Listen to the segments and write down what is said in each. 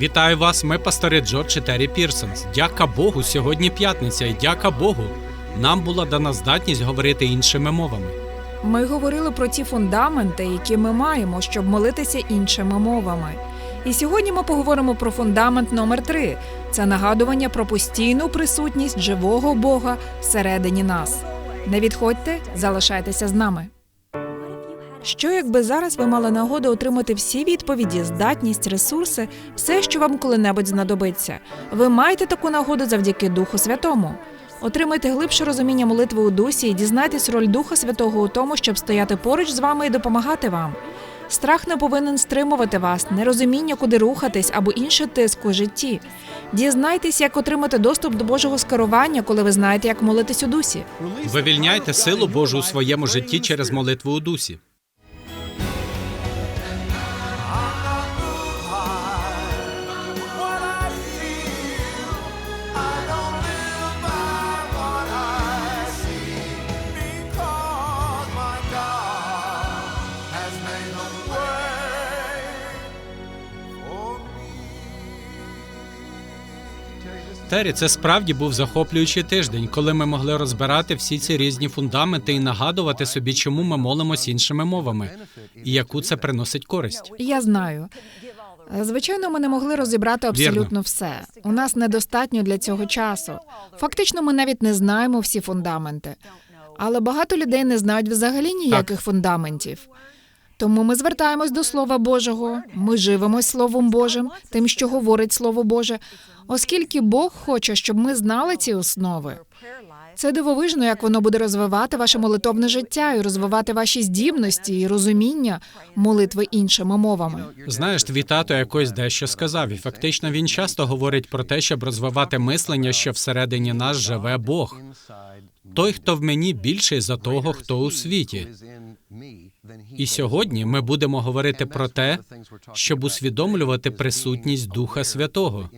Вітаю вас, ми пастори Джордж і Террі Пірсонс. Дяка Богу, сьогодні п'ятниця, і дяка Богу. Нам була дана здатність говорити іншими мовами. Ми говорили про ті фундаменти, які ми маємо, щоб молитися іншими мовами. І сьогодні ми поговоримо про фундамент номер три це нагадування про постійну присутність живого Бога всередині нас. Не відходьте, залишайтеся з нами. Що якби зараз ви мали нагоду отримати всі відповіді, здатність, ресурси, все, що вам коли-небудь знадобиться? Ви маєте таку нагоду завдяки Духу Святому. Отримайте глибше розуміння молитви у дусі і дізнайтесь роль Духа Святого у тому, щоб стояти поруч з вами і допомагати вам. Страх не повинен стримувати вас, нерозуміння, куди рухатись або інший тиск у житті. Дізнайтесь, як отримати доступ до Божого скерування, коли ви знаєте, як молитись у дусі. Вивільняйте силу Божу у своєму житті через молитву у дусі. Террі, це справді був захоплюючий тиждень, коли ми могли розбирати всі ці різні фундаменти і нагадувати собі, чому ми молимось іншими мовами, і яку це приносить користь. Я знаю. Звичайно, ми не могли розібрати абсолютно Вірно. все. У нас недостатньо для цього часу. Фактично, ми навіть не знаємо всі фундаменти. Але багато людей не знають взагалі ніяких фундаментів. Тому ми звертаємось до Слова Божого, ми живемось Словом Божим, тим, що говорить Слово Боже, оскільки Бог хоче, щоб ми знали ці основи. Це дивовижно, як воно буде розвивати ваше молитовне життя і розвивати ваші здібності і розуміння молитви іншими мовами. Знаєш, твій тато якось дещо сказав, і фактично він часто говорить про те, щоб розвивати мислення, що всередині нас живе Бог. Той, хто в мені більший за того, хто у світі. І сьогодні ми будемо говорити про те, щоб усвідомлювати присутність Духа Святого,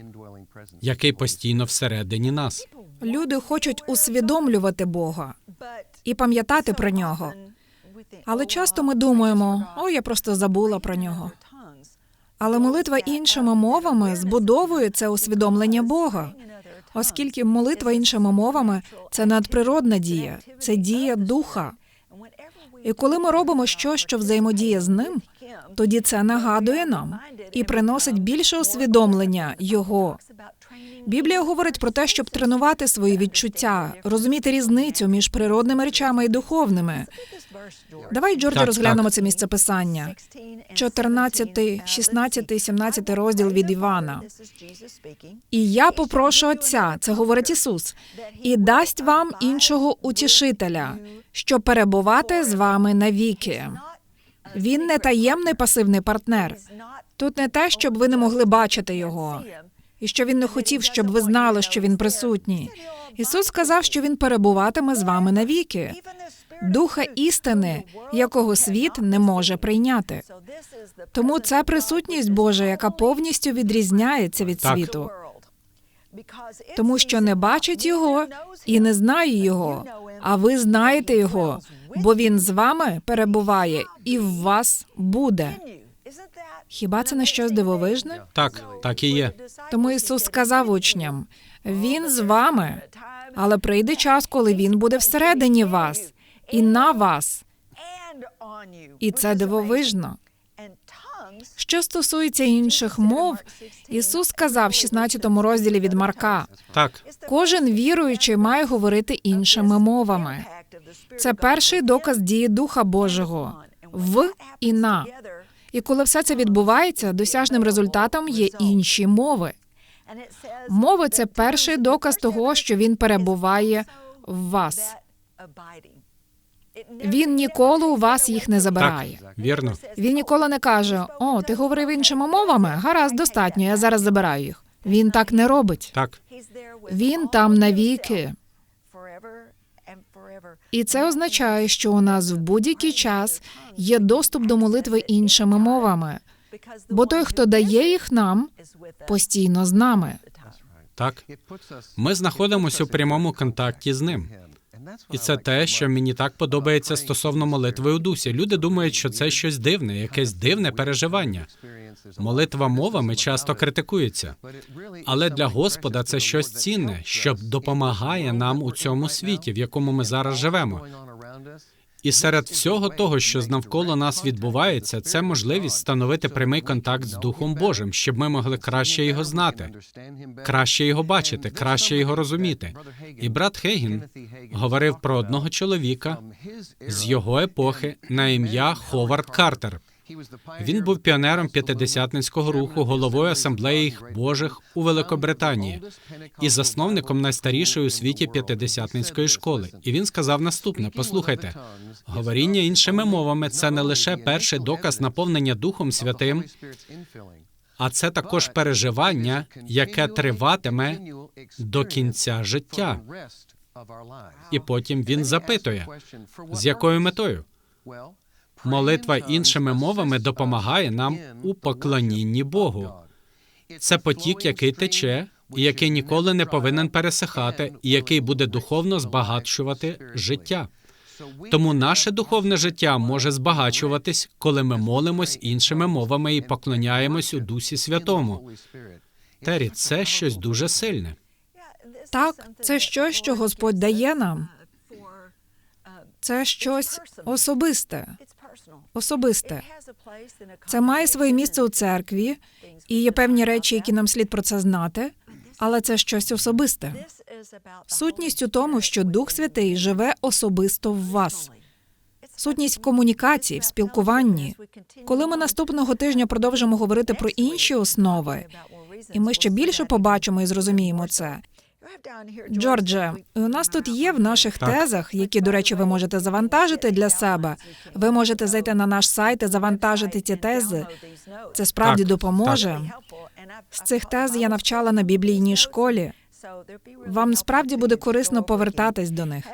який постійно всередині нас. Люди хочуть усвідомлювати Бога і пам'ятати про нього. Але часто ми думаємо, о, я просто забула про нього. Але молитва іншими мовами збудовує це усвідомлення Бога, оскільки молитва іншими мовами це надприродна дія, це дія духа. І коли ми робимо щось, що взаємодіє з ним, тоді це нагадує нам і приносить більше усвідомлення його. Біблія говорить про те, щоб тренувати свої відчуття, розуміти різницю між природними речами і духовними. Давай, Джорді, Так, розглянемо так. це місце писання. 14, 16, 17 розділ від Івана. І я попрошу Отця, це говорить Ісус, і дасть вам іншого утішителя, щоб перебувати з вами навіки. Він не таємний пасивний партнер. Тут не те, щоб ви не могли бачити його, і що він не хотів, щоб ви знали, що він присутній. Ісус сказав, що він перебуватиме з вами навіки, духа істини, якого світ не може прийняти. Тому це присутність Божа, яка повністю відрізняється від Так. світу, тому що не бачить його і не знає його. А ви знаєте його, бо він з вами перебуває і в вас буде. Хіба це не щось дивовижне? Так, так і є. Тому Ісус сказав учням: Він з вами, але прийде час, коли він буде всередині вас і на вас. І це дивовижно. Що стосується інших мов, Ісус сказав в 16 розділі від Марка: Так, кожен віруючий має говорити іншими мовами. Це перший доказ дії Духа Божого в і на. І коли все це відбувається, досяжним результатом є інші мови. Мови це перший доказ того, що він перебуває в вас. Він ніколи у вас їх не так, забирає. вірно. Він ніколи не каже: О, ти говорив іншими мовами? Гаразд, достатньо, я зараз забираю їх. Він так не робить. Так, Він там навіки. І це означає, що у нас в будь-який час є доступ до молитви іншими мовами, бо той, хто дає їх нам, постійно з нами. так. Ми знаходимося у прямому контакті з ним. І це те, що мені так подобається стосовно молитви у дусі. Люди думають, що це щось дивне, якесь дивне переживання. Молитва мовами часто критикується, але для Господа це щось цінне, що допомагає нам у цьому світі, в якому ми зараз живемо. І серед всього того, що навколо нас відбувається, це можливість встановити прямий контакт з Духом Божим, щоб ми могли краще його знати, краще його бачити, краще його розуміти. І брат Хейгін говорив про одного чоловіка з його епохи на ім'я Ховард Картер. Він був піонером п'ятидесятницького руху, головою асамблеї Божих у Великобританії і засновником найстарішої у світі п'ятидесятницької школи. І він сказав наступне: послухайте, говоріння іншими мовами це не лише перший доказ наповнення Духом Святим, а це також переживання, яке триватиме до кінця життя. І потім він запитує, з якою метою? Молитва іншими мовами допомагає нам у поклонінні Богу. Це потік, який тече, і який ніколи не повинен пересихати, і який буде духовно збагачувати життя. Тому наше духовне життя може збагачуватись, коли ми молимось іншими мовами і поклоняємось у Дусі Святому. Тері, це щось дуже сильне. Так, це щось, що Господь дає нам. Це щось особисте. Особисте. Це має своє місце у церкві, і є певні речі, які нам слід про це знати, але це щось особисте. Сутність у тому, що Дух Святий живе особисто в вас. Сутність в комунікації, в спілкуванні. Коли ми наступного тижня продовжимо говорити про інші основи, і ми ще більше побачимо і зрозуміємо це. Джордже, у нас тут є в наших Так. тезах, які, до речі, ви можете завантажити для себе. Ви можете зайти на наш сайт і завантажити ці тези. Це справді Так, допоможе. З цих тез я навчала на біблійній школі. Вам справді буде корисно повертатись до них.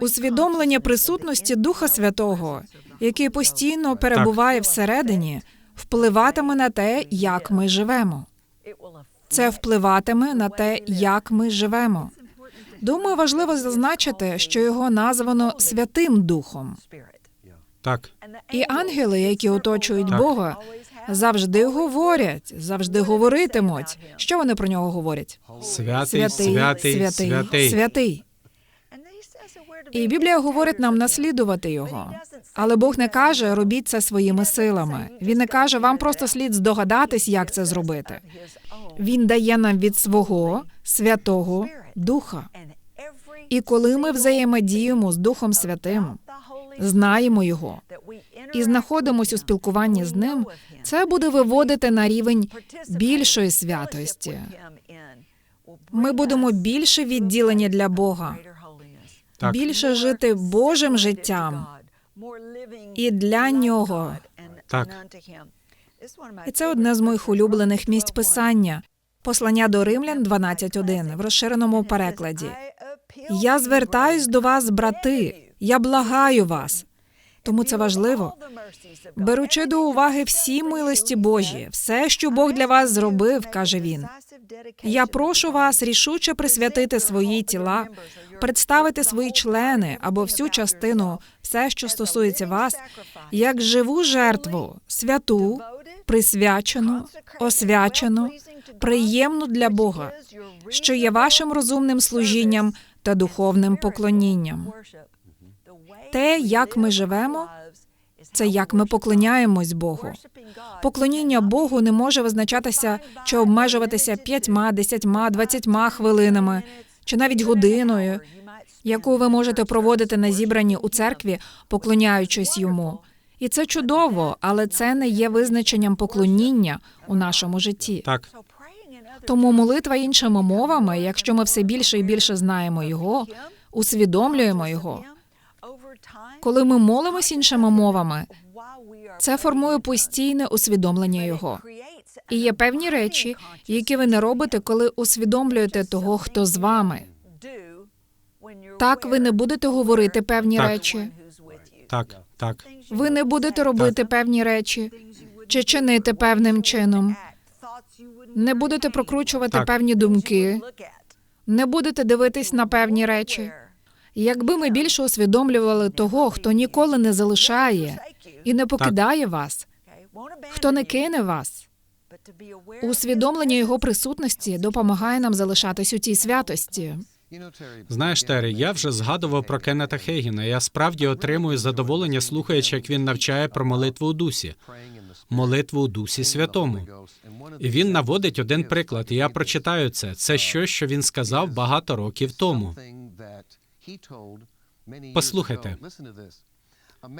Усвідомлення присутності Духа Святого, який постійно перебуває всередині, впливатиме на те, як ми живемо. Це впливатиме на те, як ми живемо. Думаю, важливо зазначити, що його названо Святим Духом. Так, І ангели, які оточують Так. Бога, завжди говорять, завжди говоритимуть. Що вони про нього говорять? святий, Святий, святий, святий, святий. І Біблія говорить нам наслідувати його. Але Бог не каже, робіть це своїми силами. Він не каже, вам просто слід здогадатись, як це зробити. Він дає нам від свого святого духа. І коли ми взаємодіємо з Духом Святим, знаємо його і знаходимося у спілкуванні з ним, це буде виводити на рівень більшої святості. Ми будемо більше відділені для Бога, Так. більше жити Божим життям і для нього. Так. І це одне з моїх улюблених місць писання. Послання до римлян 12.1 в розширеному перекладі. Я звертаюсь до вас, брати. Я благаю вас. Тому це важливо. Беручи до уваги всі милості Божі, все, що Бог для вас зробив, каже він. Я прошу вас рішуче присвятити свої тіла, представити свої члени або всю частину, все, що стосується вас, як живу жертву, святу, присвячену, освячену, приємну для Бога, що є вашим розумним служінням та духовним поклонінням. Те, як ми живемо, це як ми поклоняємось Богу. Поклоніння Богу не може визначатися чи обмежуватися п'ятьма, десятьма, двадцятьма хвилинами чи навіть годиною, яку ви можете проводити на зібранні у церкві, поклоняючись йому. І це чудово, але це не є визначенням поклоніння у нашому житті. Так, Тому молитва іншими мовами, якщо ми все більше і більше знаємо його, усвідомлюємо його. Коли ми молимось іншими мовами, це формує постійне усвідомлення його. І є певні речі, які ви не робите, коли усвідомлюєте того, хто з вами. Так, ви не будете говорити певні Так. речі, так, так. ви не будете робити певні речі чи чинити певним чином, не будете прокручувати Так. певні думки, не будете дивитись на певні речі. Якби ми більше усвідомлювали того, хто ніколи не залишає і не покидає вас, хто не кине вас, усвідомлення його присутності допомагає нам залишатись у тій святості. Знаєш, Террі, я вже згадував про Кеннета Хейгіна. Я справді отримую задоволення, слухаючи, як він навчає про молитву у дусі, молитву у дусі святому. І він наводить один приклад. і Я прочитаю це. Це щось, що він сказав багато років тому. Послухайте.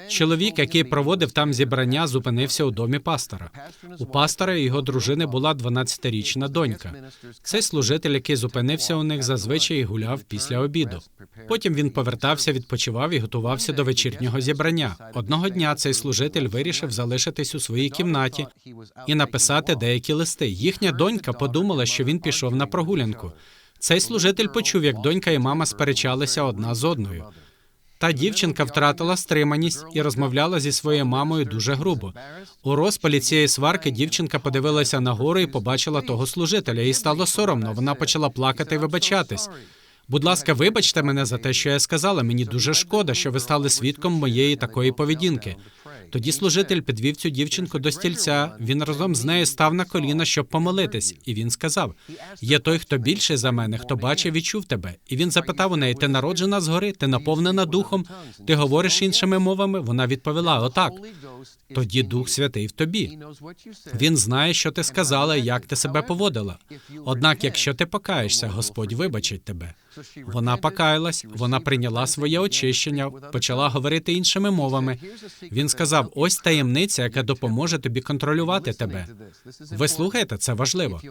Чоловік, який проводив там зібрання, зупинився у домі пастора. У пастора і його дружини була 12-річна донька. Цей служитель, який зупинився у них, зазвичай гуляв після обіду. Потім він повертався, відпочивав і готувався до вечірнього зібрання. Одного дня цей служитель вирішив залишитись у своїй кімнаті і написати деякі листи. Їхня донька подумала, що він пішов на прогулянку. Цей служитель почув, як донька і мама сперечалися одна з одною. Та дівчинка втратила стриманість і розмовляла зі своєю мамою дуже грубо. У розпалі цієї сварки дівчинка подивилася нагору і побачила того служителя. Їй стало соромно. Вона почала плакати і вибачатись. Будь ласка, вибачте мене за те, що я сказала. Мені дуже шкода, що ви стали свідком моєї такої поведінки. Тоді служитель підвів цю дівчинку до стільця. Він разом з нею став на коліна, щоб помолитись, і він сказав: Є той, хто більший за мене, хто бачив і чув тебе. І він запитав у неї: Ти народжена згори, ти наповнена духом, ти говориш іншими мовами? Вона відповіла: Отак. Тоді Дух Святий в тобі. Він знає, що ти сказала як ти себе поводила. Однак, якщо ти покаєшся, Господь вибачить тебе. Вона покаялась, вона прийняла своє очищення, почала говорити іншими мовами. Він сказав: ось таємниця, яка допоможе тобі контролювати тебе. Ви слухаєте, це важливо.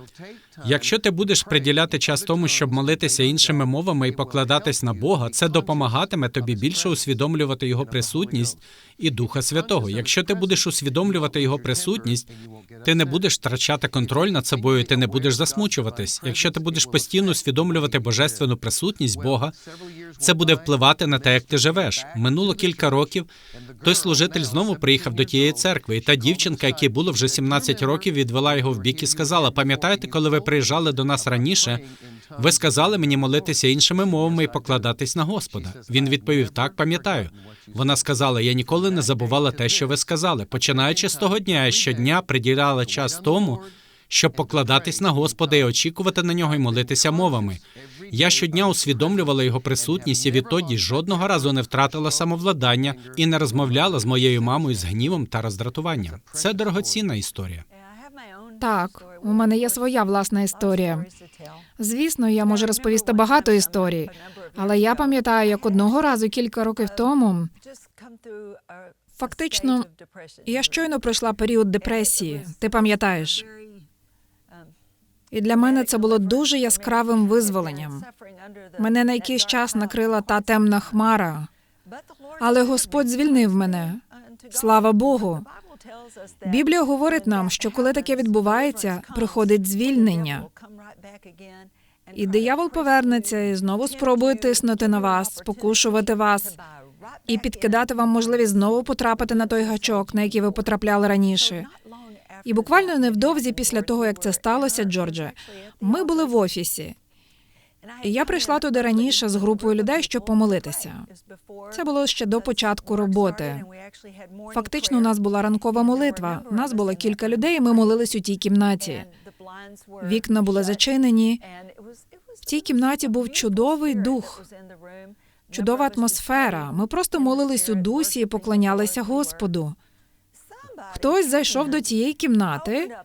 Якщо ти будеш приділяти час тому, щоб молитися іншими мовами і покладатись на Бога, це допомагатиме тобі більше усвідомлювати його присутність і Духа Святого. Якщо ти будеш усвідомлювати його присутність, ти не будеш втрачати контроль над собою, ти не будеш засмучуватись. Якщо ти будеш постійно усвідомлювати божественну присутність Бога, це буде впливати на те, як ти живеш. Минуло кілька років. Той служитель знову приїхав до тієї церкви, і та дівчинка, якій було вже 17 років, відвела його в бік і сказала: пам'ятаєте, коли ви приїжджали до нас раніше? Ви сказали мені молитися іншими мовами і покладатись на Господа. Він відповів: Так, пам'ятаю. Вона сказала: Я ніколи не забувала те, що ви сказали. Починаючи з того дня, я щодня приділяла час тому, щоб покладатись на Господа і очікувати на нього і молитися мовами. Я щодня усвідомлювала його присутність і відтоді жодного разу не втратила самовладання і не розмовляла з моєю мамою з гнівом та роздратуванням. Це дорогоцінна історія. Так, у мене є своя власна історія. Звісно, я можу розповісти багато історій, але я пам'ятаю, як одного разу кілька років тому Фактично, я щойно пройшла період депресії. Ти пам'ятаєш? І для мене це було дуже яскравим визволенням. Мене на якийсь час накрила та темна хмара, але Господь звільнив мене. Слава Богу. Біблія говорить нам, що коли таке відбувається, приходить звільнення. І диявол повернеться і знову спробує тиснути на вас, спокушувати вас і підкидати вам можливість знову потрапити на той гачок, на який ви потрапляли раніше. І буквально невдовзі після того, як це сталося, Джордже, ми були в офісі. І я прийшла туди раніше з групою людей, щоб помолитися. Це було ще до початку роботи. Фактично, у нас була ранкова молитва. Нас було кілька людей, і ми молились у тій кімнаті. Вікна були зачинені. В цій кімнаті був чудовий дух, Чудова атмосфера. Ми просто молились у дусі і поклонялися Господу. Хтось зайшов до тієї кімнати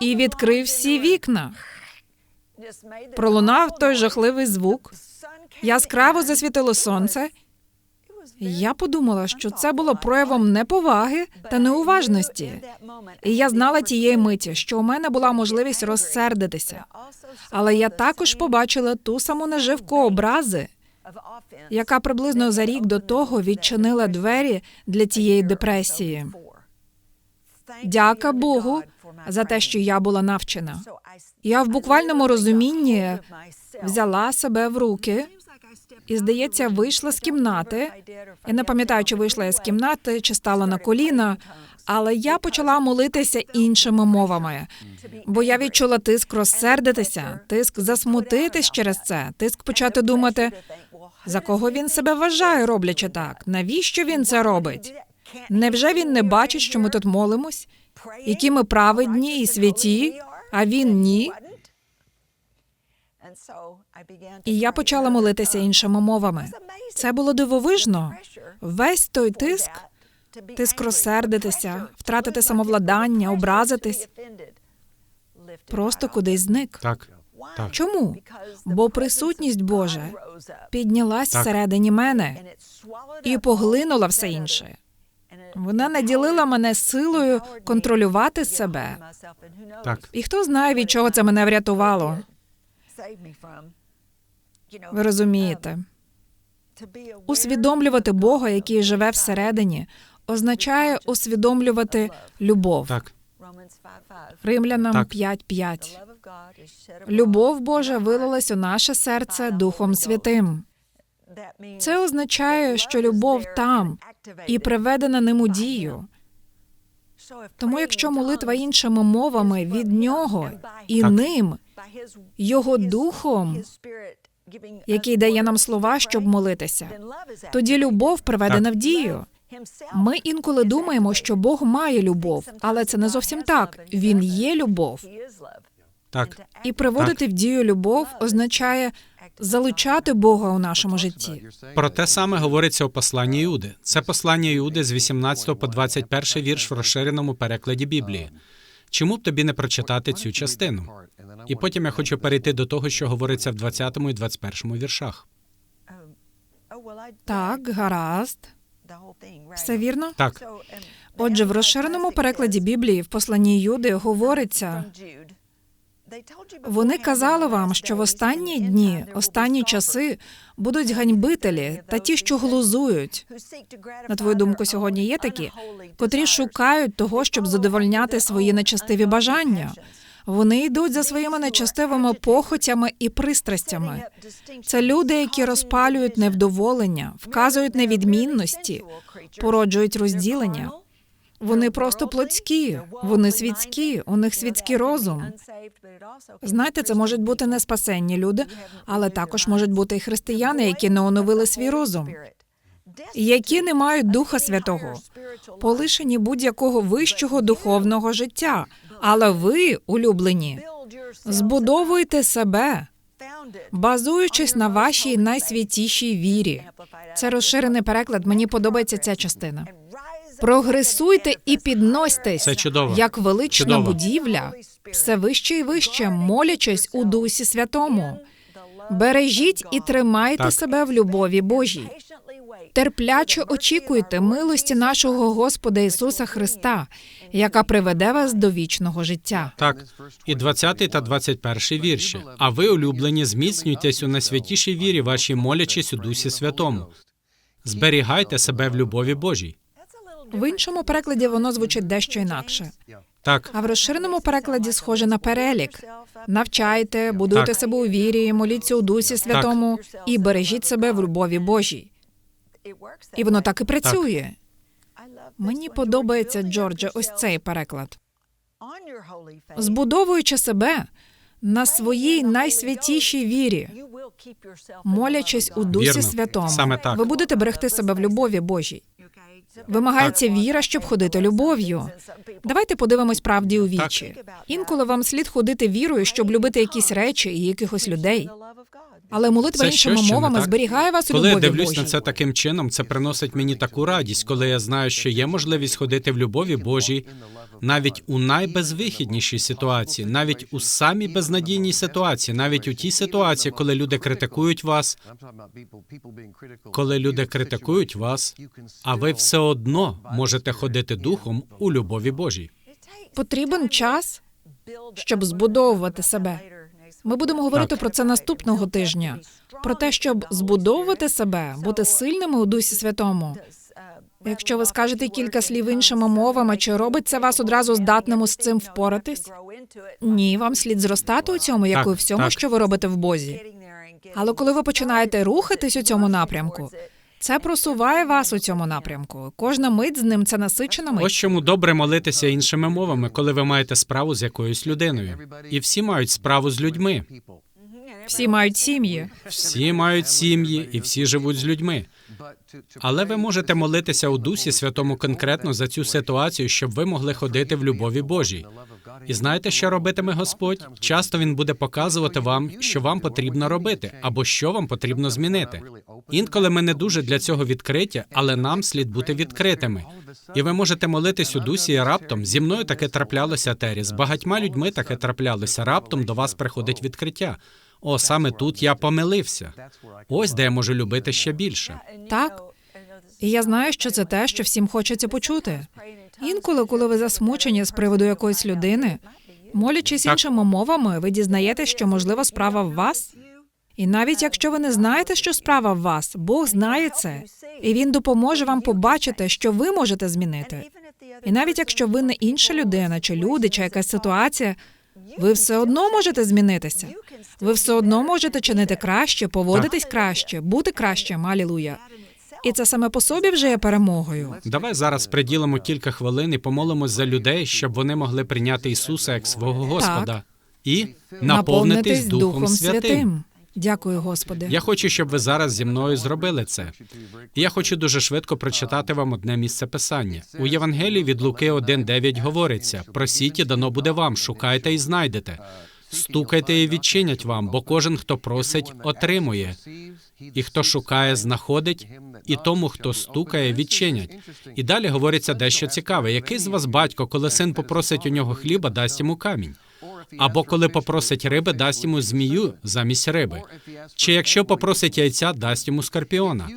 і відкрив всі вікна. Пролунав той жахливий звук. Яскраво засвітило сонце. Я подумала, що це було проявом неповаги та неуважності. І я знала тієї миті, що у мене була можливість розсердитися. Але я також побачила ту саму наживку образи, яка приблизно за рік до того відчинила двері для тієї депресії. Дяка Богу за те, що я була навчена. Я в буквальному розумінні взяла себе в руки і, здається, вийшла з кімнати. Я не пам'ятаю, чи вийшла я з кімнати, чи стала на коліна, Але я почала молитися іншими мовами, бо я відчула тиск розсердитися, тиск засмутитись через це, тиск почати думати, за кого він себе вважає, роблячи так. Навіщо він це робить? Невже він не бачить, що ми тут молимось? Які ми праведні і святі, а він ні? І я почала молитися іншими мовами. Це було дивовижно. Весь той тиск, тиск розсердитися, втратити самовладання, образитись, просто кудись зник. Так, так. Чому? Бо присутність Божа піднялась Так. всередині мене і поглинула все інше. Вона наділила мене силою контролювати себе. Так. І хто знає, від чого це мене врятувало. Ви розумієте, усвідомлювати Бога, який живе всередині, означає усвідомлювати любов. Так. Римлянам Так. 5.5. Любов Божа вилилась у наше серце Духом Святим. Це означає, що любов там і приведена ним у дію. Тому, якщо молитва іншими мовами від нього і Так. ним, його духом, який дає нам слова, щоб молитися, тоді любов приведена в дію. Ми інколи думаємо, що Бог має любов, але це не зовсім так. Він є любов. Так. І приводити в дію любов означає залучати Бога у нашому житті. Про те саме говориться у посланні Іуди. Це послання Іуди з 18 по 21 вірш в розширеному перекладі Біблії. Чому б тобі не прочитати цю частину? І потім я хочу перейти до того, що говориться в 20 і 21 віршах. Так, гаразд, все вірно. Так, Отже, в розширеному перекладі Біблії в посланні Юди говориться. Вони казали вам, що в останні дні, останні часи будуть ганьбителі та ті, що глузують. На твою думку, сьогодні є такі, котрі шукають того, щоб задовольняти свої нечестиві бажання. Вони йдуть за своїми нечестивими похотями і пристрастями. Це люди, які розпалюють невдоволення, вказують невідмінності, породжують розділення. Вони просто плотські, вони світські, у них світський розум. Знаєте, це можуть бути не спасенні люди, але також можуть бути і християни, які не оновили свій розум, які не мають Духа Святого, полишені будь-якого вищого духовного життя. Але ви, улюблені, збудовуйте себе, базуючись на вашій найсвятішій вірі. Це розширений переклад. Мені подобається ця частина. Прогресуйте і підносьтесь, Це чудово. як велична Чудово. будівля, все вище і вище, молячись у Дусі Святому. Бережіть і тримайте Так. себе в любові Божій. Терпляче очікуйте милості нашого Господа Ісуса Христа, яка приведе вас до вічного життя. так. І 20 та 21 вірші. А ви, улюблені, зміцнюйтесь у найсвятішій вірі вашій, молячись у Дусі Святому. Зберігайте себе в любові Божій. В іншому перекладі воно звучить дещо інакше. Так, А в розширеному перекладі схоже на перелік. Навчайте, будуйте Так. себе у вірі, моліться у Дусі Святому і бережіть себе в любові Божій. І воно так і працює. Мені подобається, Джордже, ось цей переклад. Збудовуючи себе на своїй найсвятішій вірі, молячись у Дусі Вірно. Святому, Саме так. ви будете берегти себе в любові Божій. Вимагається віра, щоб ходити любов'ю. Давайте подивимось правді у вічі. Інколи вам слід ходити вірою, щоб любити якісь речі і якихось людей. Але молитва Це іншими що мовами так? зберігає вас у коли я дивлюсь Божій. на це таким чином, це приносить мені таку радість, коли я знаю, що є можливість ходити в любові Божій навіть у найбезвихіднішій ситуації, навіть у самій безнадійній ситуації, навіть у тій ситуації, коли люди критикують вас, коли люди критикують вас, а ви все одно можете ходити духом у любові Божій. Потрібен час, щоб збудовувати себе. Ми будемо говорити Так. про це наступного тижня. Про те, щоб збудовувати себе, бути сильними у Дусі Святому. Якщо ви скажете кілька слів іншими мовами, чи робить це вас одразу здатним з цим впоратись? Ні, вам слід зростати у цьому, як і у всьому, так. що ви робите в Бозі. Але коли ви починаєте рухатись у цьому напрямку, Це просуває вас у цьому напрямку. Кожна мить з ним це насичена Ось чому добре молитися іншими мовами, коли ви маєте справу з якоюсь людиною. І всі мають справу з людьми. Всі мають сім'ї. Всі мають сім'ї і всі живуть з людьми. Але ви можете молитися у Дусі Святому конкретно за цю ситуацію, щоб ви могли ходити в любові Божій. І знаєте, що робитиме Господь? Часто він буде показувати вам, що вам потрібно робити, або що вам потрібно змінити. Інколи ми не дуже для цього відкриті, але нам слід бути відкритими. І ви можете молитись у дусі і раптом. Зі мною таке траплялося Тері. З багатьма людьми таке траплялося. Раптом до вас приходить відкриття. О, саме тут я помилився. Ось де я можу любити ще більше. Так. І я знаю, що це те, що всім хочеться почути. Інколи, коли ви засмучені з приводу якоїсь людини, молячись іншими мовами, ви дізнаєтесь, що можливо справа в вас. І навіть якщо ви не знаєте, що справа в вас, Бог знає це, і він допоможе вам побачити, що ви можете змінити. І навіть якщо ви не інша людина, чи люди, чи якась ситуація, ви все одно можете змінитися. Ви все одно можете чинити краще, поводитись краще, бути кращим. Алілуя. І це саме по собі вже є перемогою. Давай зараз приділимо кілька хвилин і помолимось за людей, щоб вони могли прийняти Ісуса як свого Господа і наповнитись Духом Святим. Дякую, Господи. Я хочу, щоб ви зараз зі мною зробили це. І я хочу дуже швидко прочитати вам одне місце писання. У Євангелії від Луки 1.9 говориться: просіть, і дано буде вам, шукайте і знайдете. Стукайте і відчинять вам, бо кожен, хто просить, отримує. І хто шукає, знаходить, і тому, хто стукає, відчинять. І далі говориться дещо цікаве. Який з вас батько, коли син попросить у нього хліба, дасть йому камінь? Або коли попросить риби, дасть йому змію замість риби. Чи якщо попросить яйця, дасть йому скорпіона.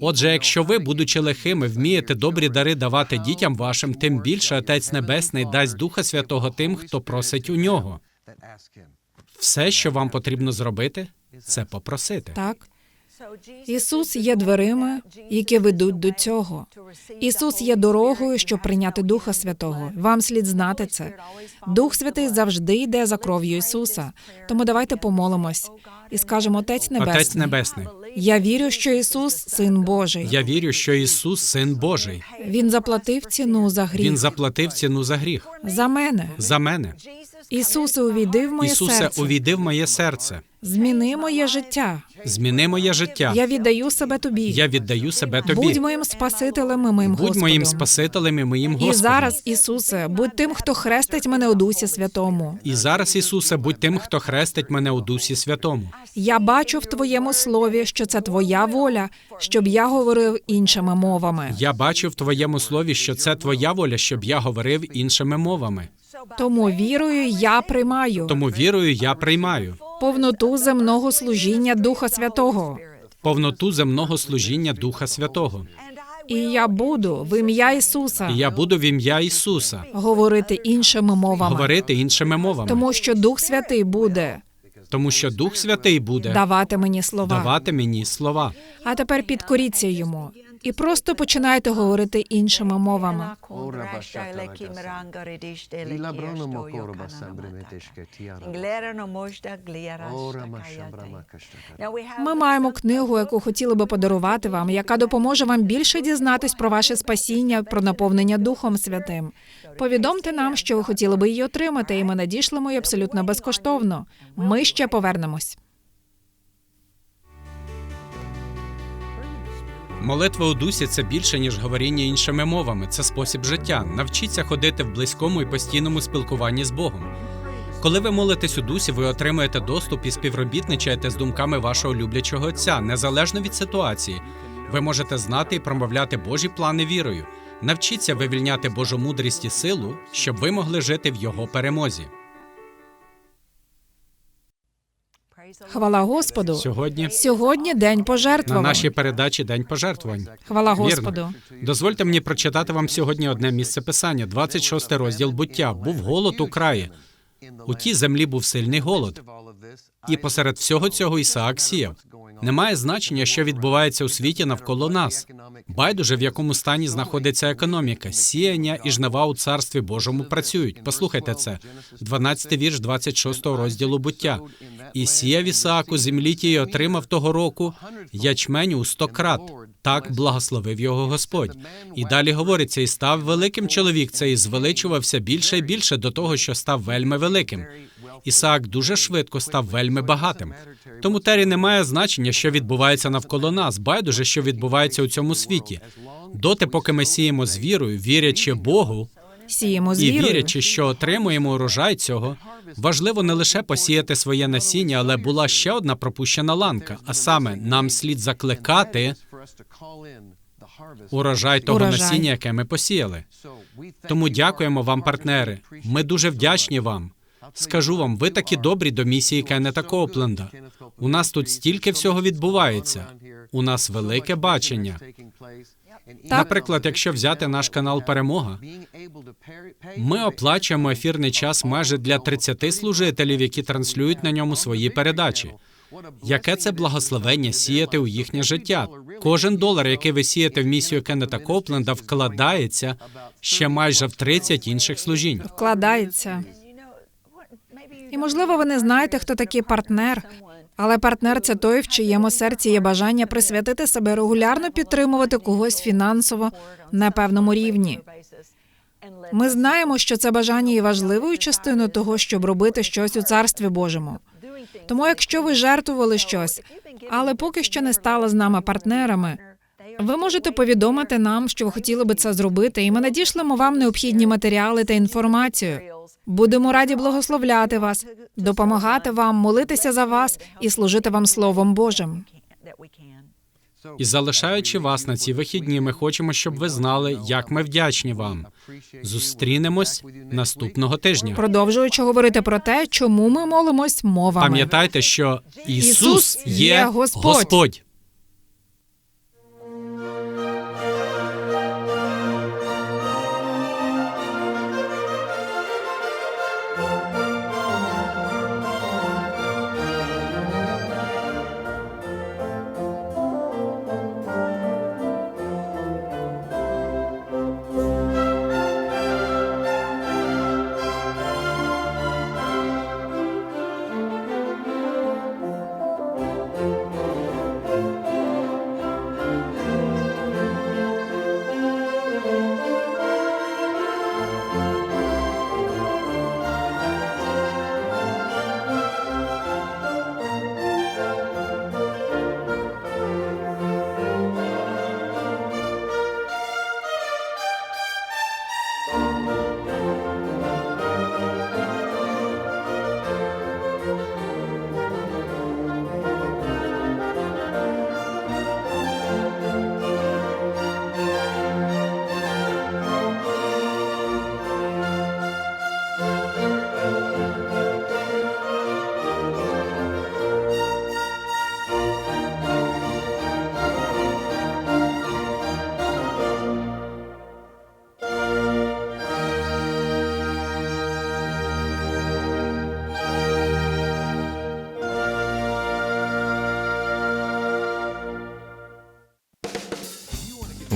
Отже, якщо ви, будучи лихими, вмієте добрі дари давати дітям вашим, тим більше Отець Небесний дасть Духа Святого тим, хто просить у нього. Все, що вам потрібно зробити, це попросити. Так. Ісус є дверима, які ведуть до цього. Ісус є дорогою, щоб прийняти Духа Святого. Вам слід знати це. Дух Святий завжди йде за кров'ю Ісуса. Тому давайте помолимось і скажемо, Отець Небесний, Отець Небесний, я вірю, що Ісус син Божий. я вірю, що Ісус син Божий. Він заплатив ціну за гріх Він заплатив ціну за гріх. за мене. За мене. Ісусе, увійди в моє Ісусе, серце. увійди в моє серце. Зміни моє життя. Зміни моє життя. Я віддаю себе тобі. Я віддаю себе тобі. Будь моїм спасителем і моїм Будь Господом. моїм спасителем і моїм Господом. І зараз, Ісусе, будь тим, хто хрестить мене у Дусі Святому. І зараз, Ісусе, будь тим, хто хрестить мене у Дусі Святому. Я бачу в Твоєму слові, що це Твоя воля, щоб я говорив іншими мовами. Я бачу в Твоєму слові, що це Твоя воля, щоб я говорив іншими мовами. Тому вірою я приймаю Тому вірою я приймаю повноту земного служіння Духа Святого. повноту земного служіння Духа Святого. І я буду в ім'я Ісуса І я буду в ім'я Ісуса говорити іншими мовами, говорити іншими мовами, тому що Дух Святий буде тому що Дух Святий буде давати мені слова. давати мені слова. А тепер підкоріться йому і просто починайте говорити іншими мовами. Ми маємо книгу, яку хотіли би подарувати вам, яка допоможе вам більше дізнатись про ваше спасіння, про наповнення Духом Святим. Повідомте нам, що ви хотіли би її отримати, і ми надішлемо її абсолютно безкоштовно. Ми ще повернемось. Молитва у дусі це більше ніж говоріння іншими мовами. Це спосіб життя. Навчіться ходити в близькому і постійному спілкуванні з Богом. Коли ви молитесь у дусі, ви отримуєте доступ і співробітничаєте з думками вашого люблячого отця, незалежно від ситуації. Ви можете знати і промовляти Божі плани вірою. Навчіться вивільняти Божу мудрість і силу, щоб ви могли жити в його перемозі. Хвала Господу. Сьогодні Сьогодні день на нашій передачі День пожертвувань. Хвала Вірно. Господу. Дозвольте мені прочитати вам сьогодні одне місце писання, 26 розділ буття. Був голод у краї. У тій землі був сильний голод. І посеред всього цього Ісаак сіяв. Немає значення, що відбувається у світі навколо нас. Байдуже, в якому стані знаходиться економіка, сіяння і жнива у царстві Божому працюють. Послухайте це, 12 вірш 26 розділу буття. І сіяв Ісаак у землі тієї отримав того року ячменю у сто крат. Так благословив його Господь. І далі говориться: і став великим чоловік цей, звеличувався більше і більше до того, що став вельми великим. Ісаак дуже швидко став вельми багатим. Тому Тері не має значення, що відбувається навколо нас. Байдуже, що відбувається у цьому світі. Доти, поки ми сіємо з вірою, вірячи Богу, Сіємо з і вірою. вірячи, що отримуємо урожай цього, важливо не лише посіяти своє насіння, але була ще одна пропущена ланка. А саме нам слід закликати урожай того Урожай. насіння, яке ми посіяли. Тому дякуємо вам, партнери. Ми дуже вдячні вам. Скажу вам, ви такі добрі до місії Кеннета Копленда. У нас тут стільки всього відбувається. У нас велике бачення. Наприклад, якщо взяти наш канал Перемога, ми оплачуємо ефірний час майже для 30 служителів, які транслюють на ньому свої передачі. Яке це благословення сіяти у їхнє життя? Кожен долар, який ви сієте в місію Кеннета Копленда, вкладається ще майже в 30 інших служінь. Вкладається. І можливо, ви не знаєте, хто такий партнер. Але партнер це той, в чиєму серці є бажання присвятити себе регулярно підтримувати когось фінансово на певному рівні. Ми знаємо, що це бажання є важливою частиною того, щоб робити щось у царстві Божому. Тому, якщо ви жертвували щось, але поки що не стали з нами партнерами, ви можете повідомити нам, що ви хотіли би це зробити, і ми надішлемо вам необхідні матеріали та інформацію. Будемо раді благословляти вас, допомагати вам, молитися за вас і служити вам Словом Божим. І залишаючи вас на ці вихідні, ми хочемо, щоб ви знали, як ми вдячні вам. Зустрінемось наступного тижня. Продовжуючи говорити про те, чому ми молимось мовами. Пам'ятайте, що Ісус є Господь.